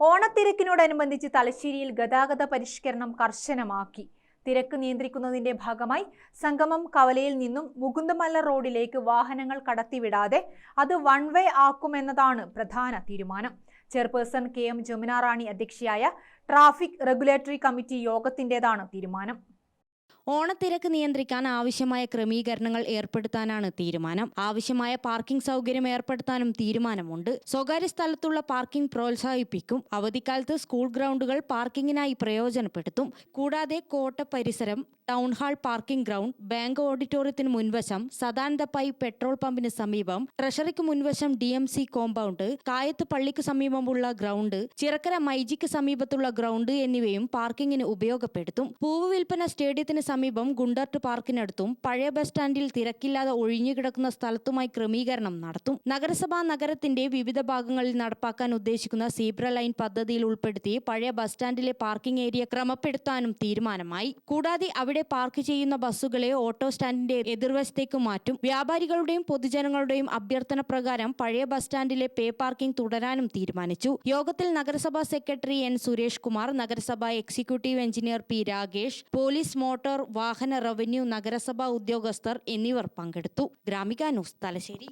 ഓണത്തിരക്കിനോടനുബന്ധിച്ച് തലശ്ശേരിയിൽ ഗതാഗത പരിഷ്കരണം കർശനമാക്കി. തിരക്ക് നിയന്ത്രിക്കുന്നതിന്റെ ഭാഗമായി സംഗമം കവലയിൽ നിന്നും മുകുന്ദമല്ല റോഡിലേക്ക് വാഹനങ്ങൾ കടത്തിവിടാതെ അത് വൺ വേ ആക്കുമെന്നതാണ് പ്രധാന തീരുമാനം. Chairperson K M Jamuna Rani അധ്യക്ഷയായ traffic regulatory committee യോഗത്തിന്റേതാണ് തീരുമാനം. ഓണത്തിരക്ക് നിയന്ത്രിക്കാൻ ആവശ്യമായ ക്രമീകരണങ്ങൾ ഏർപ്പെടുത്താനാണ് തീരുമാനം. ആവശ്യമായ പാർക്കിംഗ് സൗകര്യം ഏർപ്പെടുത്താനും തീരുമാനമുണ്ട്. സ്വകാര്യ സ്ഥലത്തുള്ള പാർക്കിംഗ് പ്രോത്സാഹിപ്പിക്കും. അവധിക്കാലത്ത് സ്കൂൾ ഗ്രൗണ്ടുകൾ പാർക്കിങ്ങിനായി പ്രയോജനപ്പെടുത്തും. കൂടാതെ കോട്ട പരിസരം town hall parking ground bank ഓഡിറ്റോറിയത്തിന് മുൻവശം സദാനന്ദ പൈ പെട്രോൾ പമ്പിന് സമീപം ട്രഷറിക്ക് മുൻവശം ഡി എം സി കോമ്പൗണ്ട് കായത്ത് പള്ളിക്ക് സമീപമുള്ള ഗ്രൗണ്ട് ചിറക്കര മൈജിക്ക് സമീപത്തുള്ള ഗ്രൗണ്ട് എന്നിവയും പാർക്കിങ്ങിന് ഉപയോഗപ്പെടുത്തും. പൂവ് വിൽപ്പന സ്റ്റേഡിയത്തിന് സമീപം ഗുണ്ടർട്ട് പാർക്കിനടുത്തും പഴയ ബസ് സ്റ്റാൻഡിൽ തിരക്കില്ലാതെ ഒഴിഞ്ഞുകിടക്കുന്ന സ്ഥലത്തുമായി ക്രമീകരണം നടത്തും. നഗരസഭാ നഗരത്തിന്റെ വിവിധ ഭാഗങ്ങളിൽ നടപ്പാക്കാൻ ഉദ്ദേശിക്കുന്ന സീബ്ര ലൈൻ പദ്ധതിയിൽ ഉൾപ്പെടുത്തി പഴയ ബസ് സ്റ്റാൻഡിലെ പാർക്കിംഗ് ഏരിയ ക്രമപ്പെടുത്താനും തീരുമാനമായി. കൂടാതെ അവിടെ പാർക്ക് ചെയ്യുന്ന ബസ്സുകളെ ഓട്ടോ സ്റ്റാൻഡിന്റെ എതിർവശത്തേക്ക് മാറ്റും. വ്യാപാരികളുടെയും പൊതുജനങ്ങളുടെയും അഭ്യർത്ഥന പ്രകാരം പഴയ ബസ് സ്റ്റാൻഡിലെ പേ പാർക്കിംഗ് തുടരാനും തീരുമാനിച്ചു. യോഗത്തിൽ നഗരസഭാ സെക്രട്ടറി എൻ സുരേഷ് കുമാർ നഗരസഭാ executive engineer P Ragesh police motor വാഹന റവന്യൂ നഗരസഭാ ഉദ്യോഗസ്ഥർ എന്നിവർ പങ്കെടുത്തു. ഗ്രാമിക ന്യൂസ് തലശ്ശേരി.